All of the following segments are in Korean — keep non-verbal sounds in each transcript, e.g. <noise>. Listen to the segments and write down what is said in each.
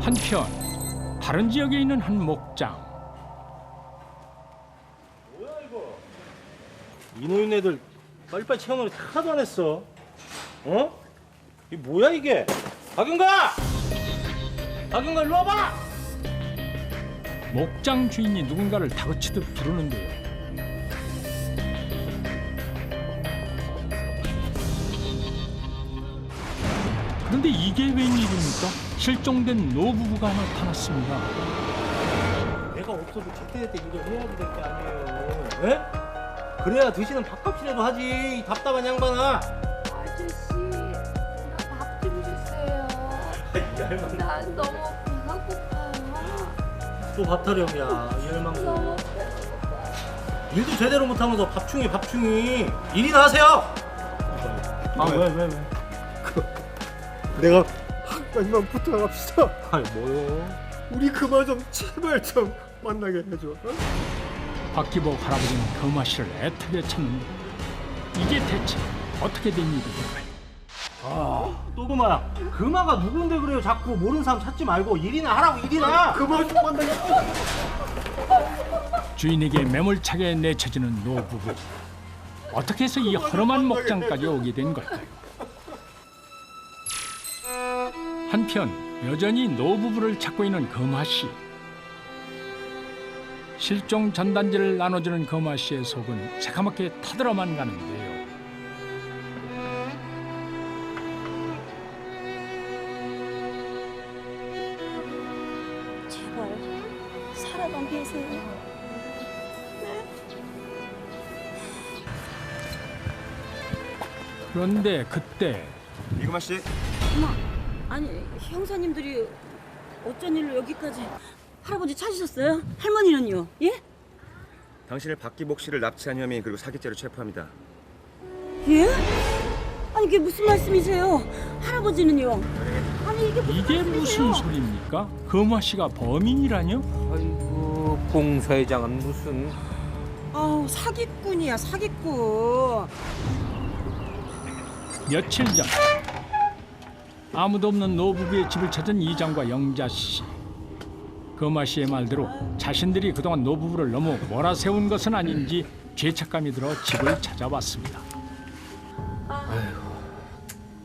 한편 다른 지역에 있는 한 목장 뭐야 이거? 이노인 애들 빨리빨리 체험을 하나도 안 했어. 어? 이 뭐야 이게? 박윤가! 박윤가 일로 와봐! 목장 주인이 누군가를 다그치듯 부르는데요. 그런데 이게 웬일입니까? 실종된 노부부가 나타났습니다. 내가 없어도 제때제때 일을 해야지 될거 아니에요. 에? 그래야 드시는 밥값이라도 하지. 이 답답한 양반아. 아저씨, 나 밥 좀 주세요. 난 너무 배가 고파요. 또 밥 타령이야. 이 할망. 너무 일도 제대로 못하면서 밥충이 밥충이. 일이나 하세요. 아 왜 왜 왜? 내가 한 가지만 부탁합시다. 아니 뭐요? 우리 그마 좀 제발 좀 만나게 해줘. 어? 박기복 할아버지는 금아 씨를 애타게 찾는데 이게 대체 어떻게 된 일일까요? 또그마야. 금아가 누군데 그래요? 자꾸 모르는 사람 찾지 말고 일이나 하라고 일이나. 그마 좀 만나게. 주인에게 매몰차게 내쳐지는 노부부. 어떻게 해서 이 허름한 목장까지 오게 된 걸까요? 한편 여전히 노부부를 찾고 있는 금아 씨. 실종 전단지를 나눠주는 금아 씨의 속은 새카맣게 타들어만 가는데요. 제발 살아만 계세요. 그런데 그때 이금아 씨, 엄마, 아니 형사님들이 어쩐 일로 여기까지 할아버지 찾으셨어요? 할머니는요? 예? 당신을 박기복 씨를 납치한 혐의 그리고 사기죄로 체포합니다. 예? 아니 이게 무슨 말씀이세요? 할아버지는요? 아니 이게 무슨 이게 무슨 말씀이세요? 소리입니까? 금아 씨가 범인이라뇨? 아이고 봉사회장은 무슨 아우 사기꾼이야 사기꾼. 며칠 전 아무도 없는 노부부의 집을 찾은 이장과 영자 씨. 금아 씨의 말대로 자신들이 그동안 노부부를 너무 몰아세운 것은 아닌지 죄책감이 들어 집을 찾아왔습니다.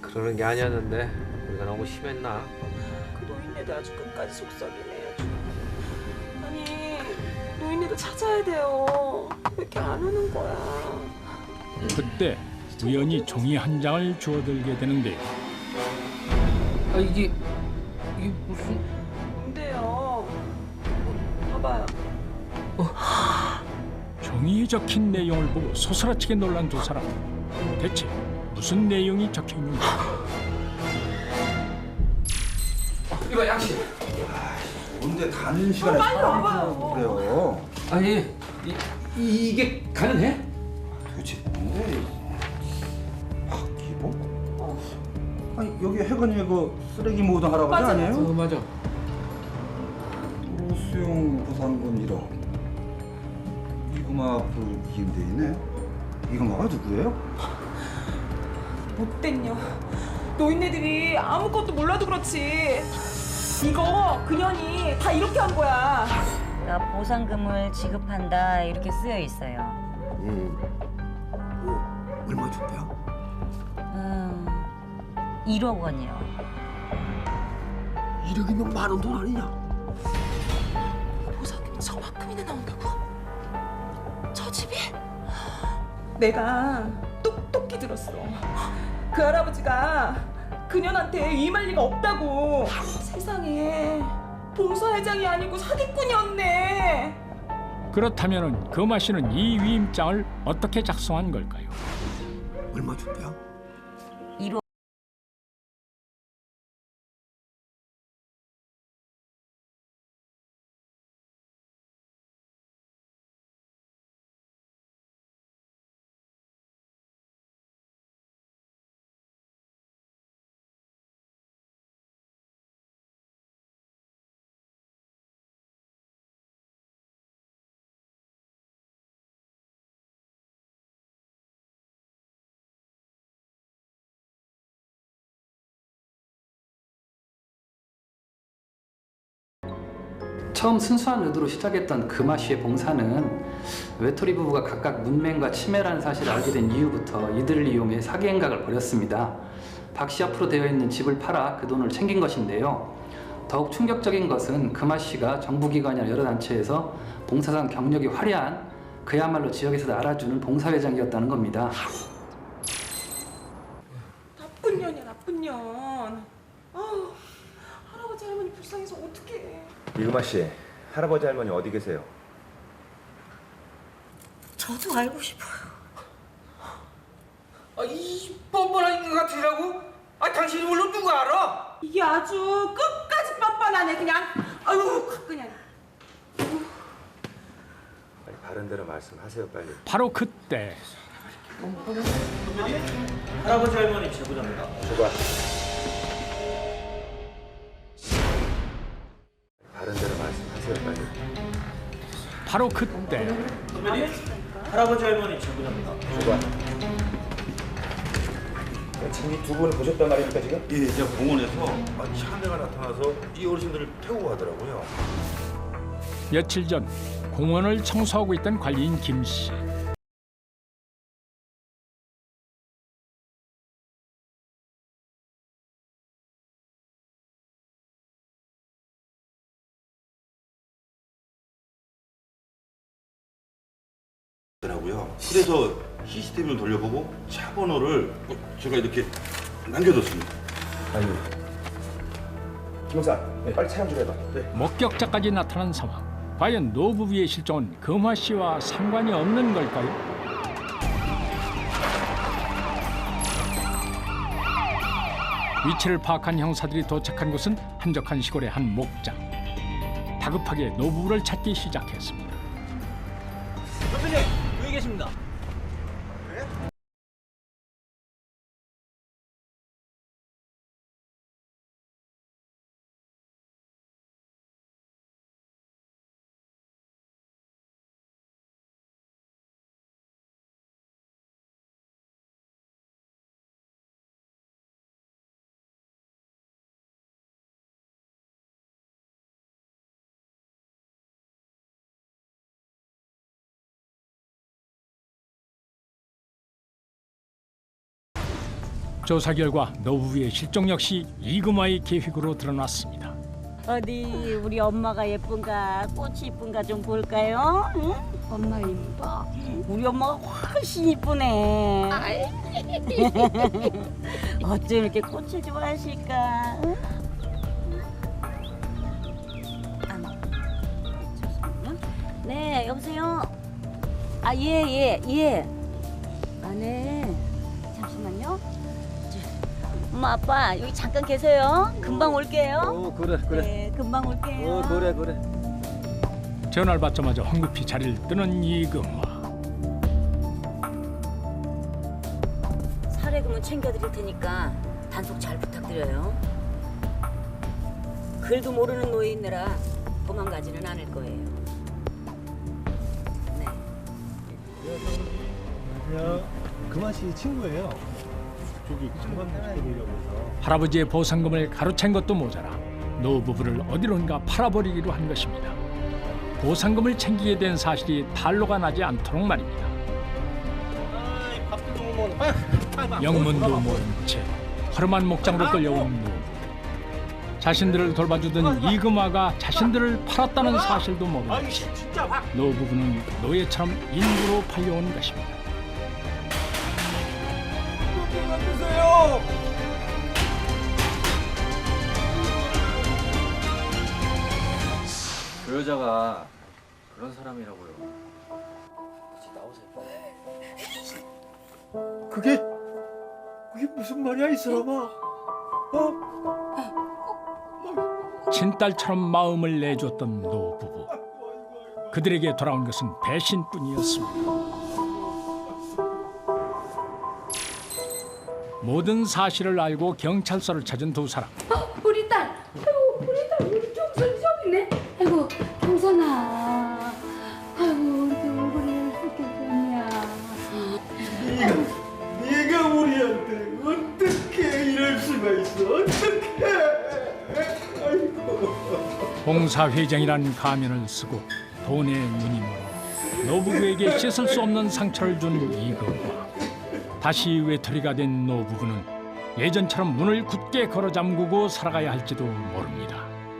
그러는 게 아니었는데 우리가 너무 심했나? 그 노인네들 아주 끝까지 속썩이네. 아주. 아니 노인네들 찾아야 돼요. 왜 이렇게 안 오는 거야? 그때 우연히 종이 한 장을 주워들게 되는데요. 아 이게 이게 무슨 뭔데요? 봐봐요. 종이에 적힌 내용을 보고 소스라치게 놀란 두 사람. 대체 무슨 내용이 적혀 있는지. 이봐 양씨 뭔데 가는 시간에 빨리 와봐요. 그래요? 아니 이, 이 이게 가능해? 해건이 그 쓰레기 모으던 할아버지 맞아, 아니에요? 어 맞아 수용 보상금 1억. 이금아 앞으로 기임돼 있네. 이금아가 누구예요? 못됐냐? 노인네들이 아무것도 몰라도 그렇지. 이거 그년이 다 이렇게 한 거야. 나 보상금을 지급한다 이렇게 쓰여 있어요. 얼마 준대요? 음, 1억 원이요. 1억이면 많은 돈 아니냐? 보상금이 저만큼이나 나온다고? 저 집이? 내가 똑똑히 들었어. 그 할아버지가 그년한테 위임할 리가 없다고. 세상에 봉사회장이 아니고 사기꾼이었네. 그렇다면 금아 씨는 이 위임장을 어떻게 작성한 걸까요? 얼마 준대요? 처음 순수한 의도로 시작했던 금아 씨의 봉사는 외톨이 부부가 각각 문맹과 치매라는 사실을 알게 된 이후부터 이들을 이용해 사기 행각을 벌였습니다. 박씨 앞으로 되어 있는 집을 팔아 그 돈을 챙긴 것인데요. 더욱 충격적인 것은 금아 씨가 정부기관이나 여러 단체에서 봉사상 경력이 화려한 그야말로 지역에서도 알아주는 봉사회장이었다는 겁니다. 나쁜 년이야 나쁜 년. 아우 할아버지 할머니 불쌍해서 어떡해. 이금아 씨, 할아버지 할머니 어디 계세요? 저도 알고 싶어요. 아, 이 뻔뻔한 것 같으라고? 아, 당신이 물론 누가 알아? 이게 아주 끝까지 뻔뻔하네 그냥. 아유 그냥. 빨리 바른 대로 말씀하세요, 빨리. 바로 그때 할아버지 할머니 제보자입니다. 줘봐. 바로 그때 할아버지 할머니 제보자입니다. 줘봐. 지금 이두 분을 보셨단 말입니까 지금? 예, 제가 공원에서 대가 나타나서 이 어르신들을 태우고 가더라고요. 며칠 전 공원을 청소하고 있던 관리인 김 씨. 더라고요. 그래서 시스템을 돌려보고 차 번호를 어, 제가 이렇게 남겨뒀습니다. 아니. 김영사, 빨리 촬영 좀 해봐. 네. 목격자까지 나타난 상황. 과연 노부부의 실종은 금화 씨와 상관이 없는 걸까요? 위치를 파악한 형사들이 도착한 곳은 한적한 시골의 한 목장. 다급하게 노부부를 찾기 시작했습니다. 선생님 계십니다. 조사 결과 노부부의 실종 역시 이금화의 계획으로 드러났습니다. 어디 우리 엄마가 예쁜가 꽃이 이쁜가 좀 볼까요? 응? 엄마 이뻐. 우리 엄마가 훨씬 이쁘네. <laughs> 어쩜 이렇게 꽃을 좋아하실까? 응? 네, 여보세요. 아, 예, 예, 예. 아, 네. 엄마, 아빠 여기 잠깐 계세요. 금방 올게요. 어, 그래, 그래. 네, 금방 올게요. 어, 그래, 그래. 전화를 받자마자 황급히 자리를 뜨는 이금화. 사례금은 챙겨드릴 테니까 단속 잘 부탁드려요. 글도 모르는 노예인느라 도망가지는 않을 거예요. 네. 안녕. 금아 씨 친구예요. 저기 장관 시켜보려고 해서. 할아버지의 보상금을 가로챈 것도 모자라 노부부를 어디론가 팔아버리기로 한 것입니다. 보상금을 챙기게 된 사실이 탄로가 나지 않도록 말입니다. 아이 밥도 좀 먹어. 빨리 빨리 빨리. 영문도 모른 채 허름한 목장으로 끌려온 노부. 자신들을 돌봐주던 이금화가 자신들을 팔았다는 사실도 모르는 아이 진짜. 노부부는 노예처럼 일부로 팔려온 것입니다. 그 여자가 그런 사람이라고요. 그게 그게 무슨 말이야 이 사람아? 어? 친딸처럼 마음을 내줬던 노부부. 그들에게 돌아온 것은 배신뿐이었습니다. 모든 사실을 알고 경찰서를 찾은 두 사람. 어, 우리 딸. 아이고, 우리 딸, 우리 경선 저기 있네. 아이고, 경선아. 아이고, 이렇게 얼굴이 이렇게 좋냐. 네가 우리한테 어떻게 이럴 수가 있어? 어떻게? 아이고. 봉사회장이란 가면을 쓰고 돈의 눈이 멀어 노부부에게 씻을 수 없는 상처를 준 이금과 다시 외톨이가 된 노부부는 예전처럼 문을 굳게 걸어 잠그고 살아가야 할지도 모릅니다.